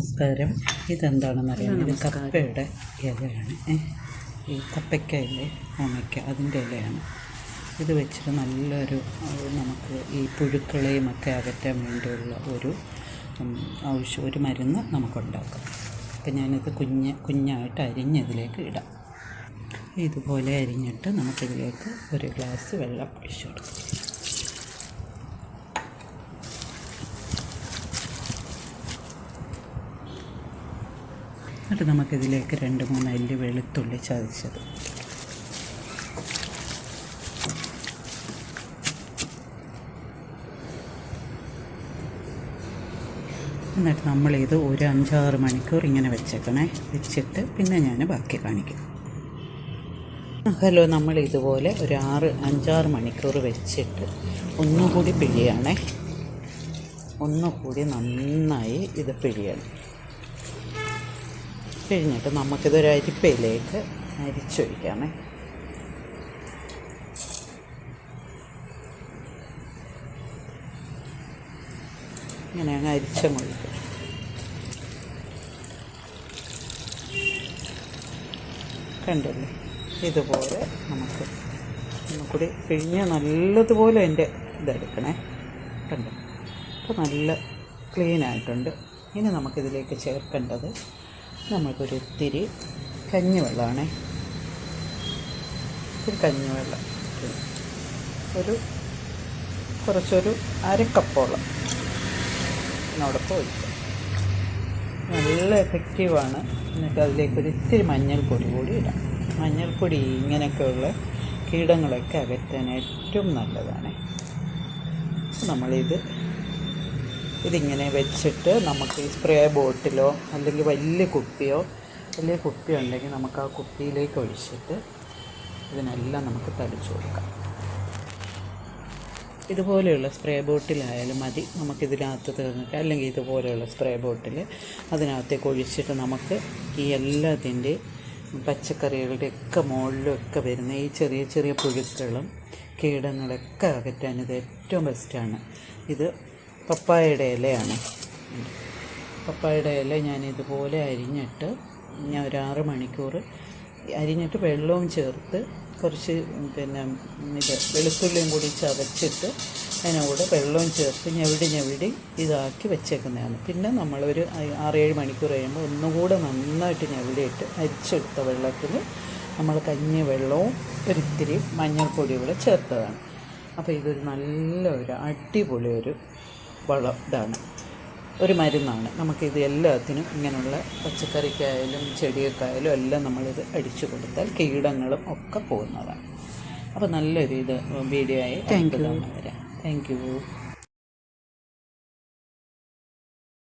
നമസ്കാരം. ഇതെന്താണെന്ന് അറിയാം ഇത് കപ്പയുടെ ഇലയാണ്. ഈ കപ്പയ്ക്കയിലെ ഓമയ്ക്ക. അതിന്റെ ഇലയാണ്. ഇത് വെച്ചിട്ട് നല്ലൊരു നമുക്ക് ഈ പുഴുക്കളെയും ഒക്കെ അകറ്റാൻ വേണ്ടിയുള്ള ഒരു ആവശ്യം ഒരു മരുന്ന് നമുക്കുണ്ടാക്കാം. അപ്പം ഞാനിത് കുഞ്ഞ് കുഞ്ഞായിട്ട് അരിഞ്ഞ് ഇതിലേക്ക് ഇടാം. ഇതുപോലെ അരിഞ്ഞിട്ട് നമുക്കിതിലേക്ക് ഒരു ഗ്ലാസ് വെള്ളം ഒഴിച്ചു കൊടുക്കാം. എന്നിട്ട് നമുക്കിതിലേക്ക് രണ്ട് മൂന്ന് അല്ലി വെളുത്തുള്ളി ചതച്ചത്. എന്നിട്ട് നമ്മളിത് ഒരു അഞ്ചാറ് മണിക്കൂർ ഇങ്ങനെ വെച്ചേക്കണേ. വെച്ചിട്ട് പിന്നെ ഞാൻ ബാക്കി കാണിക്കും. ഹലോ നമ്മൾ ഇതുപോലെ ഒരു ആറ് അഞ്ചാറ് മണിക്കൂർ വെച്ചിട്ട് ഒന്നുകൂടി പിഴിയാണേ. ഒന്നുകൂടി നന്നായി ഇത് പിഴിയണം. പിഴിഞ്ഞിട്ട് നമുക്കിതൊരു അരിപ്പയിലേക്ക് അരിച്ചൊഴിക്കാമേ. ഇങ്ങനെ അങ്ങ് അരിച്ചങ്ങൊഴിക്കും കണ്ടില്ലേ? ഇതുപോലെ നമുക്ക് ഒന്നുകൂടി പിഴിഞ്ഞ് നല്ലതുപോലെ എന്റെ ഇതെടുക്കണേ. കണ്ടു? അപ്പോൾ നല്ല ക്ലീനായിട്ടുണ്ട്. ഇനി നമുക്കിതിലേക്ക് ചേർക്കേണ്ടത് നമുക്കൊരു ഇത്തിരി കഞ്ഞിവെള്ളമാണേ. ഇത്തിരി കഞ്ഞിവെള്ളം. ഒരു കുറച്ചൊരു അരക്കപ്പോളം ഇതിനോടൊപ്പം ഒഴിക്കാം. നല്ല എഫക്റ്റീവാണ് എന്നിട്ട് അതിലേക്ക് ഒരു ഇത്തിരി മഞ്ഞൾപ്പൊടി കൂടി ഇടാം. മഞ്ഞൾപ്പൊടി ഇങ്ങനെയൊക്കെയുള്ള കീടങ്ങളൊക്കെ അകറ്റാൻ ഏറ്റവും നല്ലതാണ്. നമ്മളിത് ഇതിങ്ങനെ വെച്ചിട്ട് നമുക്ക് ഈ സ്പ്രേ ബോട്ടിലോ അല്ലെങ്കിൽ വലിയ കുപ്പിയോ വലിയ കുപ്പി ഉണ്ടെങ്കിൽ നമുക്ക് ആ കുപ്പിയിലേക്ക് ഒഴിച്ചിട്ട് ഇതിനെല്ലാം നമുക്ക് തളിച്ചു കൊടുക്കാം. ഇതുപോലെയുള്ള സ്പ്രേ ബോട്ടിലായാലും മതി. നമുക്കിതിനകത്ത് തീർന്നിട്ട് അല്ലെങ്കിൽ ഇതുപോലെയുള്ള സ്പ്രേ ബോട്ടിൽ അതിനകത്തേക്ക് ഒഴിച്ചിട്ട് നമുക്ക് ഈ എല്ലാത്തിന്റെ പച്ചക്കറികളുടെ ഒക്കെ മുകളിലൊക്കെ വരുന്ന ഈ ചെറിയ ചെറിയ പുഴുക്കളും കീടങ്ങളൊക്കെ അകറ്റാൻ ഇത് ഏറ്റവും ബെസ്റ്റാണ് ഇത് പപ്പായയുടെ ഇലയാണ്. പപ്പായയുടെ ഇല ഞാൻ ഇതുപോലെ അരിഞ്ഞിട്ട് ഞാൻ ഒരു ആറ് മണിക്കൂർ അരിഞ്ഞിട്ട് വെള്ളവും ചേർത്ത് കുറച്ച് പിന്നെ ഇത് വെളുത്തുള്ളിയും കൂടി ചതച്ചിട്ട് അതിനോട് വെള്ളവും ചേർത്ത് ഞെവിടി ഞെവിടി ഇതാക്കി വെച്ചേക്കുന്നതാണ്. പിന്നെ നമ്മളൊരു ആറേഴ് മണിക്കൂർ കഴിയുമ്പോൾ ഒന്നുകൂടെ നന്നായിട്ട് ഞെവിടിയിട്ട് അരിച്ചെടുത്ത വെള്ളത്തിൽ നമ്മൾ കഞ്ഞി വെള്ളവും ഒരിത്തിരി മഞ്ഞൾപ്പൊടിയും കൂടെ ചേർത്തതാണ്. അപ്പോൾ ഇതൊരു നല്ലൊരു അടിപൊളി ഒരു വളം ഇതാണ് ഒരു മരുന്നാണ്. നമുക്കിത് എല്ലാത്തിനും ഇങ്ങനെയുള്ള പച്ചക്കറിക്കായാലും ചെടിയൊക്കെയായാലും എല്ലാം നമ്മളിത് അടിച്ചു കൊടുത്താൽ കീടങ്ങളും ഒക്കെ പോകുന്നതാണ്. അപ്പോൾ നല്ലൊരു ഇത് വീഡിയോ ആയി താങ്ക് യു താങ്ക് യു